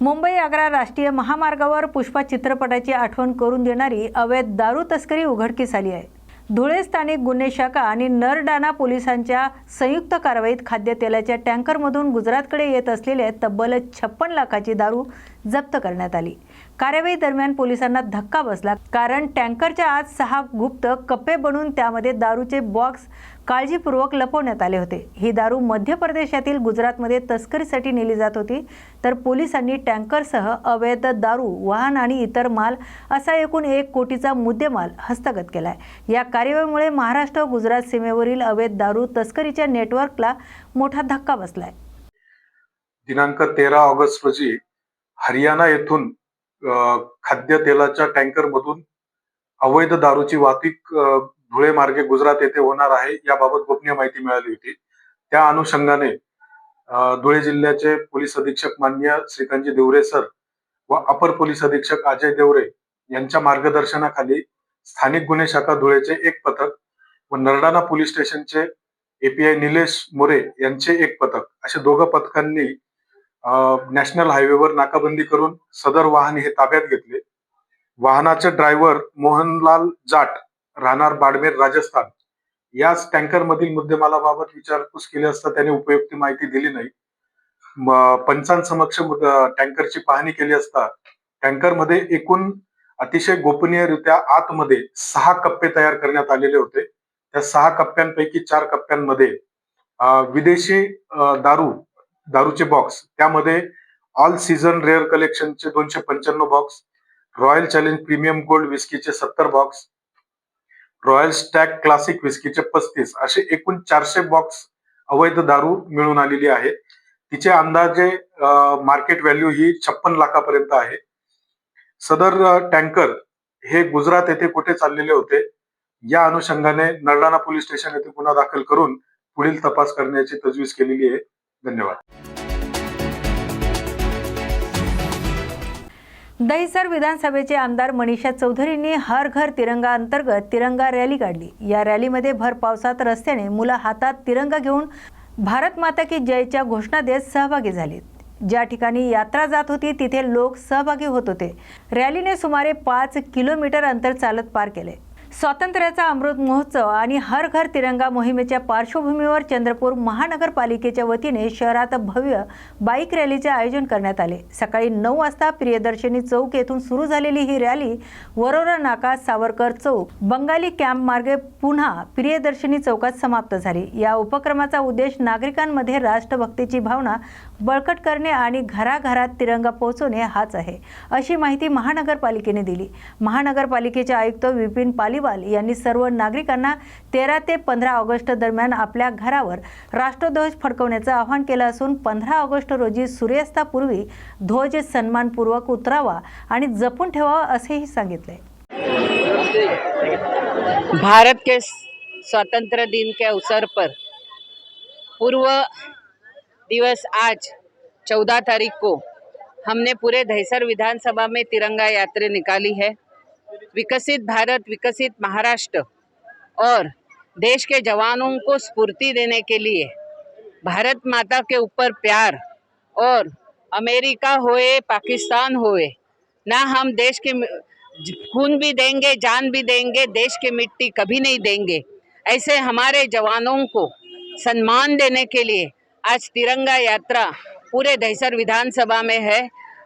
मुंबई आग्रा राष्ट्रीय महामार्गावर पुष्पा चित्रपटाची आठवण करून देणारी अवैध दारू तस्करी उघडकीस आली आहे. धुळे स्थानिक गुन्हे शाखा आणि नरडाणा पोलिसांच्या संयुक्त कारवाईत खाद्यतेलाच्या टँकरमधून गुजरातकडे येत असलेल्या तब्बल छप्पन लाखाची दारू जप्त करण्यात आली. कार्यवाही दरम्यान पोलिसांना धक्का बसला कारण टँकरच्या आत सहा गुप्त कप्पे बनून त्यामध्ये दारूचे बॉक्स काळजीपूर्वक लपवण्यात आले होते. ही दारू मध्य प्रदेशातील गुजरातमध्ये तस्करीसाठी नेली जात होती. तर पोलिसांनी टँकरसह अवैध दारू वाहन आणि इतर माल असा एकूण एक कोटीचा मुद्देमाल हस्तगत केला आहे या कार्यवाहीमुळे महाराष्ट्र गुजरात सीमेवरील अवैध दारू तस्करीच्या नेटवर्कला मोठा धक्का बसलाय. दिनांक तेरा ऑगस्ट रोजी हरियाणा येथून खाद्यतेलाच्या टँकर मधून अवैध दारूची वाहतूक धुळे मार्गे गुजरात येथे होणार आहे याबाबत गोपनीय माहिती मिळाली होती. त्या अनुषंगाने धुळे जिल्ह्याचे पोलीस अधीक्षक मान्य श्रीकांतजी देवरे सर व अपर पोलीस अधीक्षक अजय देवरे यांच्या मार्गदर्शनाखाली स्थानिक गुन्हे शाखा धुळेचे एक पथक व नरडाणा पोलीस स्टेशनचे एपीआय निलेश मोरे यांचे एक पथक असे दोघं पथकांनी नॅशनल हायवेवर नाकाबंदी करून सदर वाहन हे ताब्यात घेतले. वाहनाचे ड्रायव्हर मोहनलाल जाट राहणार बाडमेर राजस्थान. याच टँकर मधील मुद्देमालाबाबत विचारपूस केली असता त्याने उपयुक्त माहिती दिली नाही. पंचांसमक्ष टँकरची पाहणी केली असता टँकरमध्ये एकूण अतिशय गोपनीयरित्या आतमध्ये सहा कप्पे तयार करण्यात आलेले होते. त्या सहा कप्प्यांपैकी चार कप्प्यांमध्ये विदेशी दारू दारूचे बॉक्स त्यामध्ये ऑल सीझन रेअर कलेक्शनचे दोनशे पंच्याण्णव box royal challenge premium gold विस्कीचे सत्तर बॉक्स रॉयल स्टॅक क्लासिक विस्कीचे पस्तीस. असे एकूण चारशे बॉक्स अवैध दारू मिळून आलेली आहे. तिचे अंदाजे मार्केट व्हॅल्यू ही छप्पन लाखापर्यंत आहे. सदर टँकर हे गुजरात येथे कुठे चाललेले होते? या अनुषंगाने नरडाणा पोलीस स्टेशन येथे गुन्हा दाखल करून पुढील तपास करण्याची तजवीज केलेली आहे. धन्यवाद. दहिसर विधानसभेचे आमदार मनीषा चौधरींनी हर घर तिरंगा अंतर्गत तिरंगा रॅली काढली. या रॅलीमध्ये भर पावसात रस्त्याने मुलं हातात तिरंगा घेऊन भारत माता की जयच्या घोषणा देत सहभागी झालीत. ज्या ठिकाणी यात्रा जात होती तिथे लोक सहभागी होत होते. रॅलीने सुमारे पाच किलोमीटर अंतर चालत पार केले. स्वातंत्र्याचा अमृत महोत्सव आणि हर घर तिरंगा मोहिमेच्या पार्श्वभूमीवर चंद्रपूर महानगरपालिकेच्या वतीने शहरात भव्य बाईक रॅलीचे आयोजन करण्यात आले. सकाळी नऊ वाजता प्रियदर्शनी चौक येथून सुरू झालेली ही रॅली वरोरा नाका सावरकर चौक बंगाली कॅम्प मार्गे पुन्हा प्रियदर्शनी चौकात समाप्त झाली. या उपक्रमाचा उद्देश नागरिकांमध्ये राष्ट्रभक्तीची भावना बळकट करणे आणि घराघरात तिरंगा पोहोचवणे हाच आहे अशी माहिती महानगरपालिकेने दिली. महानगरपालिकेचे आयुक्त विपिन पालिवाल यांनी सर्व नागरिकांना तेरा ते पंधरा ऑगस्ट दरम्यान आपल्या घरावर राष्ट्रध्वज फडकवण्याचं आवाहन केलं असून पंधरा ऑगस्ट रोजी सूर्यास्तापूर्वी ध्वज सन्मानपूर्वक उतरावा आणि जपून ठेवावा असेही सांगितले भारत के स्वतंत्र दिन के अवसर पर पूर्व दिवस आज 14 तारीख को हमने पूरे दहिसर विधानसभा में तिरंगा यात्रा निकाली है। विकसित भारत, विकसित महाराष्ट्र और देश के जवानों को स्फूर्ति देने के लिए भारत माता के ऊपर प्यार और अमेरिका होए, पाकिस्तान होए, ना हम देश के खून भी देंगे, जान भी देंगे, देश की मिट्टी कभी नहीं देंगे। ऐसे हमारे जवानों को सम्मान देने के लिए आज तिरंगा यात्रा पूरे दहसर विधानसभा में है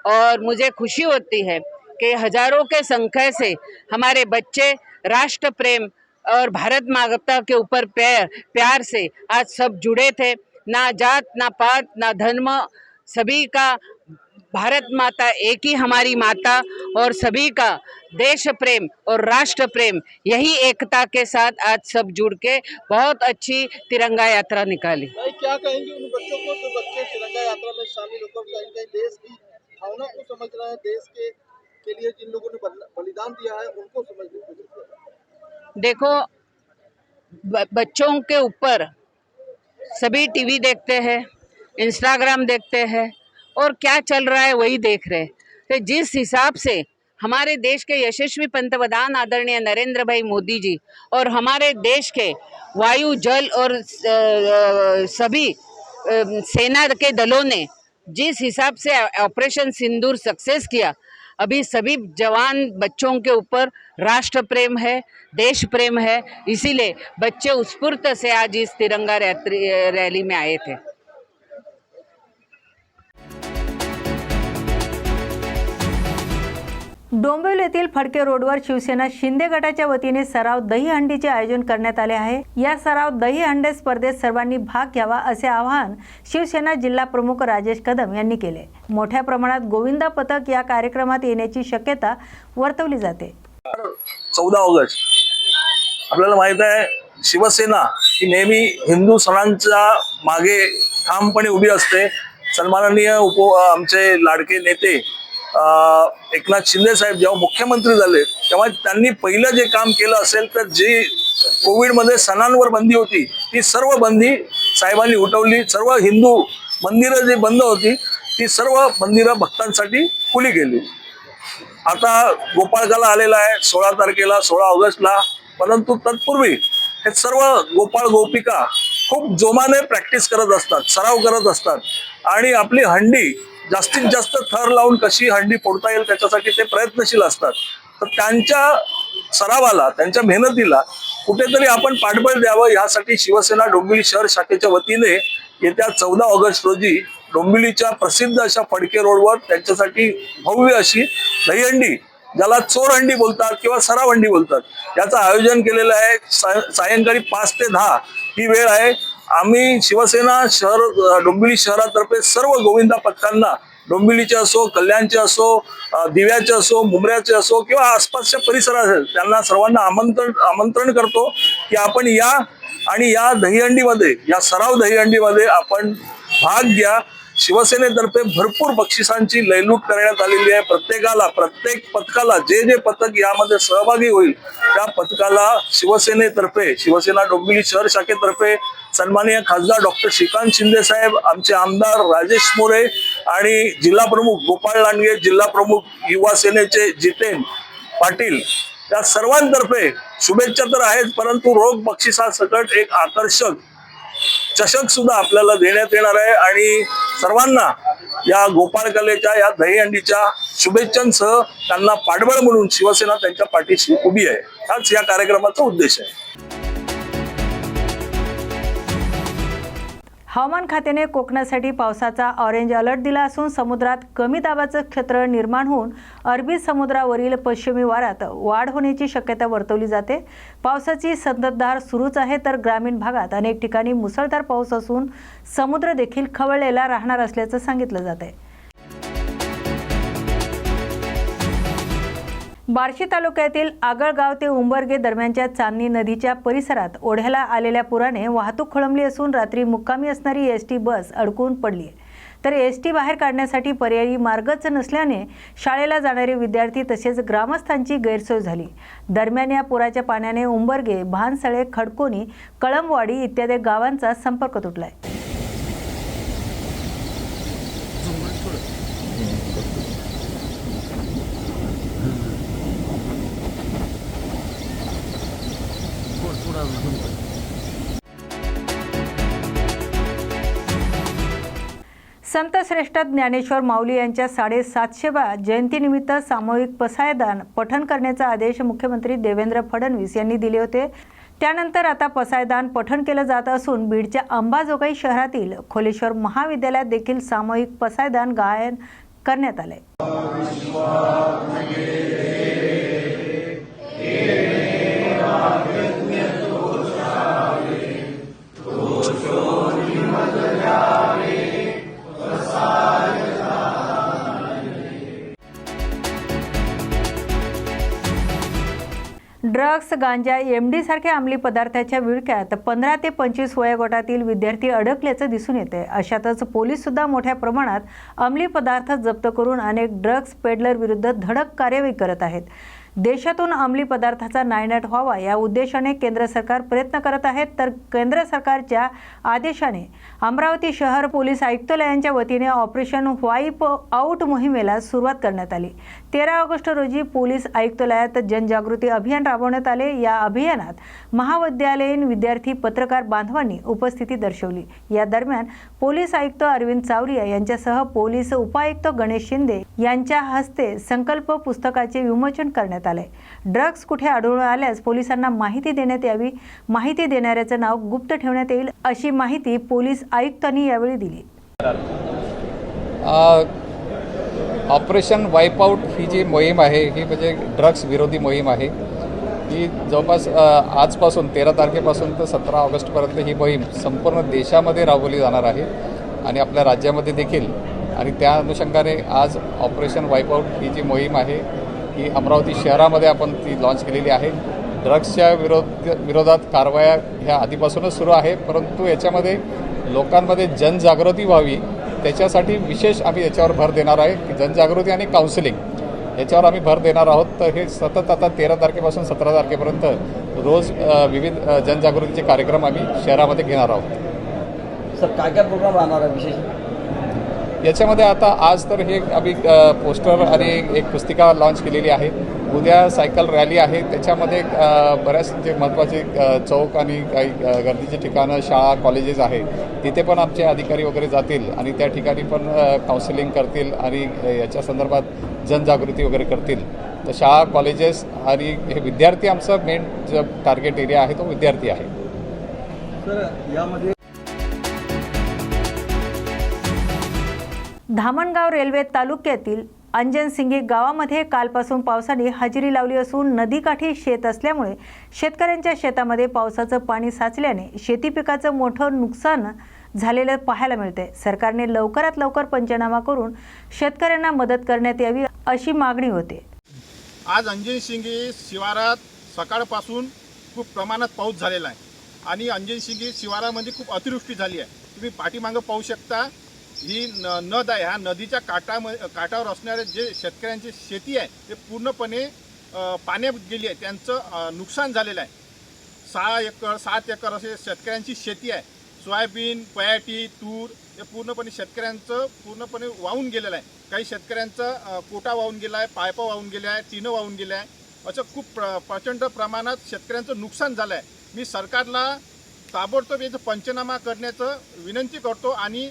और मुझे खुशी होती है। कि हज़ारों के संख्या से हमारे बच्चे राष्ट्र प्रेम और भारत माता के ऊपर प्यार प्यार से आज सब जुड़े थे। ना जात, ना पात, ना धर्म, सभी का भारत माता एक ही हमारी माता और सभी का देश प्रेम और राष्ट्र प्रेम यही एकता के साथ आज सब जुड़ के बहुत अच्छी तिरंगा यात्रा निकाली। क्या कहेंगे उन बच्चों को? जो बच्चे तिरंगा यात्रा में शामिल होकर देश की भावना को समझ रहे हैं, देश के के लिए जिन लोगों ने बलिदान दिया है, उनको समझने की देखो बच्चों के ऊपर सभी टीवी देखते हैं, इंस्टाग्राम देखते हैं, और क्या चल रहा है वही देख रहे हैं। तो जिस हिसाब से हमारे देश के यशस्वी पंतप्रधान आदरणीय नरेंद्र भाई मोदी जी और हमारे देश के वायु, जल और सभी सेना के दलों ने जिस हिसाब से ऑपरेशन सिंदूर सक्सेस किया अभी सभी जवान बच्चों के ऊपर राष्ट्र प्रेम है देश प्रेम है इसीलिए बच्चे उत्स्फूर्त से आज इस तिरंगा रैत्री रैली में आए थे। डोंबिवली येथील फडके रोडवर शिवसेना शिंदे गटाच्या वतीने सराव दहीहंडीचे आयोजन करण्यात आले आहे. या सराव दहीहंडे स्पर्धेत सर्वांनी भाग घ्यावा असे आवाहन शिवसेना जिल्हा प्रमुख राजेश कदम यांनी केले. मोठ्या प्रमाणात गोविंदा पथक या कार्यक्रमात येण्याची शक्यता वर्तवली जाते. चौदा ऑगस्ट. आपल्याला माहीत आहे शिवसेना ही नेहमी हिंदू सणांच्या मागे ठामपणे उभी असते. सन्माननीय उप आमचे लाडके नेते एकनाथ शिंदे साहेब जेव्हा मुख्यमंत्री झाले तेव्हा त्यांनी पहिलं जे काम केलं असेल तर जी कोविडमध्ये सणांवर बंदी होती ती सर्व बंदी साहेबांनी उठवली. सर्व हिंदू मंदिरं जी बंद होती ती सर्व मंदिरं भक्तांसाठी खुली गेली आता गोपाळकाला आलेला आहे सोळा तारखेला सोळा ऑगस्टला परंतु तत्पूर्वी हे सर्व गोपाळ गोपिका खूप जोमाने प्रॅक्टिस करत असतात सराव करत असतात. आणि आपली हंडी जास्तीत जास्त थर लावून कशी हंडी फोडता येईल त्याच्यासाठी ते प्रयत्नशील असतात. तर त्यांच्या सरावाला त्यांच्या मेहनतीला कुठेतरी आपण पाठबळ द्यावं. यासाठी शिवसेना डोंबिवली शहर शाखेच्या वतीने येत्या चौदा ऑगस्ट रोजी डोंबिवलीच्या प्रसिद्ध अशा फडके रोडवर त्यांच्यासाठी भव्य अशी दहीहंडी ज्याला चोरहंडी बोलतात किंवा सरावहंडी बोलतात याचं आयोजन केलेलं आहे. साय- सायंकाळी पाच ते दहा ही वेळ आहे. आम्ही शिवसेना शहर डोंबिवली शहरातर्फे सर्व गोविंदा पथकांना डोंबिवलीचे असो कल्याणचे असो दिव्याचे असो मुंबऱ्याचे असो किंवा आसपासच्या परिसरात असेल त्यांना सर्वांना आमंत्रण आमंत्रण करतो की आपण या आणि या दहीहंडीमध्ये या सराव दहीहंडीमध्ये आपण भाग घ्या. शिवसेनेतर्फे भरपूर बक्षिसांची लयलूट करण्यात आलेली आहे. प्रत्येकाला प्रत्येक पथकाला जे जे पथक यामध्ये सहभागी होईल त्या पथकाला शिवसेनेतर्फे शिवसेना डोंबिवली शहर शाखेतर्फे सन्माननीय खासदार डॉक्टर श्रीकांत शिंदे साहेब आमचे आमदार राजेश मोरे आणि जिल्हा प्रमुख गोपाळ लांडगे जिल्हा प्रमुख युवा सेनेचे जितेन पाटील त्या सर्वांतर्फे शुभेच्छा तर आहेत परंतु रोख बक्षिसासकट एक आकर्षक चषक सुद्धा आपल्याला देण्यात येणार आहे. आणि सर्वांना या गोपाळ कलेच्या या दहीहंडीच्या शुभेच्छांसह त्यांना पाठबळ म्हणून शिवसेना त्यांच्या पाठीशी उभी आहे. हाच या कार्यक्रमाचा उद्देश आहे. हवामान खात्याने कोकणासाठी पावसाचा ऑरेंज अलर्ट दिला असून समुद्रात कमी दाबाचं क्षेत्र निर्माण होऊन अरबी समुद्रावरील पश्चिमी वाऱ्यात वाढ होण्याची शक्यता वर्तवली जाते. पावसाची संततधार सुरूच आहे तर ग्रामीण भागात अनेक ठिकाणी मुसळधार पाऊस असून समुद्र देखील खवळलेला राहणार असल्याचं सांगितलं जात आहे बार्शी तालुक्यातील आगळगाव ते उंबरगे दरम्यानच्या चांदणी नदीच्या परिसरात ओढ्याला आलेल्या पुराने वाहतूक खोळंबली असून रात्री मुक्कामी असणारी एस टी बस अडकून पडली आहे. तर एस टी बाहेर काढण्यासाठी पर्यायी मार्गच नसल्याने शाळेला जाणारे विद्यार्थी तसेच ग्रामस्थांची गैरसोय झाली. दरम्यान या पुराच्या पाण्याने उंबरगे भानसळे खडकोनी कळमवाडी इत्यादी गावांचा संपर्क तुटलाय. संत श्रेष्ठ ज्ञानेश्वर माऊली यांच्या साडेसातशेव्या जयंतीनिमित्त सामूहिक पसायदान पठण करण्याचा आदेश मुख्यमंत्री देवेंद्र फडणवीस यांनी दिले होते. त्यानंतर आता पसायदान पठण केलं जात असून बीडच्या अंबाजोगाई शहरातील खोलेश्वर महाविद्यालयात देखील सामूहिक पसायदान गायन करण्यात आले गांजा एमडी सारख्या अंमली पदार्थाच्या विळख्यात पंधरा ते पंचवीस वयोगटातील विद्यार्थी अडकल्याचं दिसून येते अशातच पोलीस सुद्धा मोठ्या प्रमाणात अंमली पदार्थ जप्त करून अनेक ड्रग्ज पेडलर विरुद्ध धडक कार्यवाही करत आहेत. देशातून अंमली पदार्थाचा नायनाट व्हावा या उद्देशाने केंद्र सरकार प्रयत्न करत आहेत. तर केंद्र सरकारच्या आदेशाने अमरावती शहर पोलीस आयुक्तालयांच्या वतीने ऑपरेशन व्हाईप आऊट मोहिमेला सुरुवात करण्यात आली. तेरा ऑगस्ट रोजी पोलीस आयुक्तालयात जनजागृती अभियान राबवण्यात आले. या अभियानात महाविद्यालयीन विद्यार्थी पत्रकार बांधवांनी उपस्थिती दर्शवली. या दरम्यान पोलीस आयुक्त अरविंद चावरिया यांच्यासह पोलीस उपायुक्त गणेश शिंदे यांच्या हस्ते संकल्प पुस्तकाचे विमोचन करण्यात आले. ड्रग्ज कुठे आढळून आल्यास पोलिसांना माहिती देण्यात यावी. माहिती देणाऱ्याचं नाव गुप्त ठेवण्यात येईल अशी माहिती पोलीस आयुक्तांनी यावेळी दिली. ऑपरेशन वाईपआउट ही जी मोहीम आहे ही म्हणजे ड्रग्स विरोधी मोहीम आहे. ही जवळपास आजपासून तेरा तारखेपासून तर सतरा ऑगस्टपर्यंत ही मोहीम संपूर्ण देशामध्ये राबवली जाणार आहे आणि आपल्या राज्यामध्ये देखील. आणि त्या अनुषंगाने आज ऑपरेशन वाईपआउट ही जी मोहीम आहे ही अमरावती शहरामध्ये आपण ती लॉन्च केलेली आहे. ड्रग्सच्या विरोध विरोधात कारवाया ह्या आधीपासूनच सुरू आहे परंतु याच्यामध्ये लोकांमध्ये जनजागृती व्हावी त्याच्यासाठी विशेष आम्ही याच्यावर भर देणार आहे की जनजागृती आणि काउन्सिलिंग याच्यावर आम्ही भर देणार आहोत. तर हे सतत आता तेरा तारखेपासून सतरा तारखेपर्यंत रोज विविध जनजागृतीचे कार्यक्रम आम्ही शहरामध्ये घेणार आहोत. सर काय काय प्रोग्राम राहणार आहे विशेष? याच्यामध्ये आता आज तर हे आम्ही पोस्टर आणि एक पुस्तिका लॉन्च केलेली आहे. उद्या सायकल रॅली आहे. त्याच्यामध्ये बऱ्याच जे महत्त्वाचे चौक आणि काही गर्दीची ठिकाणं शाळा कॉलेजेस आहे तिथे पण आमचे अधिकारी वगैरे जातील आणि त्या ठिकाणी पण काउन्सिलिंग करतील आणि याच्या संदर्भात जनजागृती वगैरे करतील. तर शाळा कॉलेजेस आणि हे विद्यार्थी आमचं मेन जो टार्गेट एरिया आहे तो विद्यार्थी आहे. सर यामध्ये धामणगाव रेल्वे तालुक्यातील अंजनसिंगी गावामध्ये कालपासून पावसाने हजेरी लावली असून नदीकाठी शेत असल्यामुळे शेतकऱ्यांच्या शेतामध्ये पावसाचं पाणी साचल्याने शेती पिकाचं मोठं नुकसान झालेलं पाहायला मिळते सरकारने लवकरात लवकर पंचनामा करून शेतकऱ्यांना मदत करण्यात यावी अशी मागणी होते. आज अंजन शिवारात सकाळपासून खूप प्रमाणात पाऊस झालेला आहे आणि अंजन शिवारामध्ये खूप अतिवृष्टी झाली आहे. तुम्ही पाठीमागं पाहू शकता ही न नद आहे. ह्या नदीच्या काठा काठावर असणारे जे शेतकऱ्यांची शेती आहे ते पूर्णपणे पाण्यात गेली आहे. त्यांचं नुकसान झालेलं आहे. सहा एकर सात एकर असे शेतकऱ्यांची शेती आहे. सोयाबीन पयाटी तूर हे पूर्णपणे शेतकऱ्यांचं पूर्णपणे वाहून गेलेलं आहे. काही शेतकऱ्यांचं कोटा वाहून गेला आहे पायपा वाहून गेल्या आहे तिनं वाहून गेल्या आहे असं खूप प्र प्रचंड प्रमाणात शेतकऱ्यांचं नुकसान झालं आहे. मी सरकारला ताबडतोब याचं पंचनामा करण्याचं विनंती करतो आणि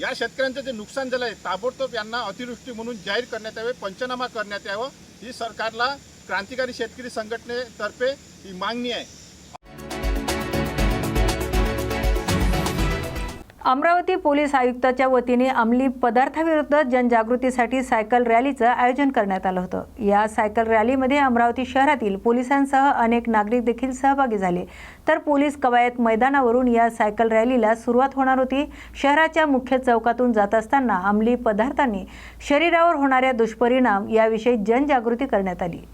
या शेतकऱ्यांचं जे नुकसान झालं आहे ताबडतोब यांना अतिवृष्टी म्हणून जाहीर करण्यात यावे पंचनामा करण्यात यावं. ही सरकारला क्रांतिकारी शेतकरी संघटनेतर्फे ही मागणी आहे. अमरावती पोलीस आयुक्ताच्या वतीने अंमली पदार्थाविरुद्ध जनजागृतीसाठी सायकल रॅलीचं आयोजन करण्यात आलं होतं. या सायकल रॅलीमध्ये अमरावती शहरातील पोलिसांसह अनेक नागरिक देखील सहभागी झाले. तर पोलीस कवायत मैदानावरून या सायकल रॅलीला सुरुवात होणार होती. शहराच्या मुख्य चौकातून जात असताना अंमली पदार्थांनी शरीरावर होणाऱ्या दुष्परिणाम याविषयी जनजागृती करण्यात आली.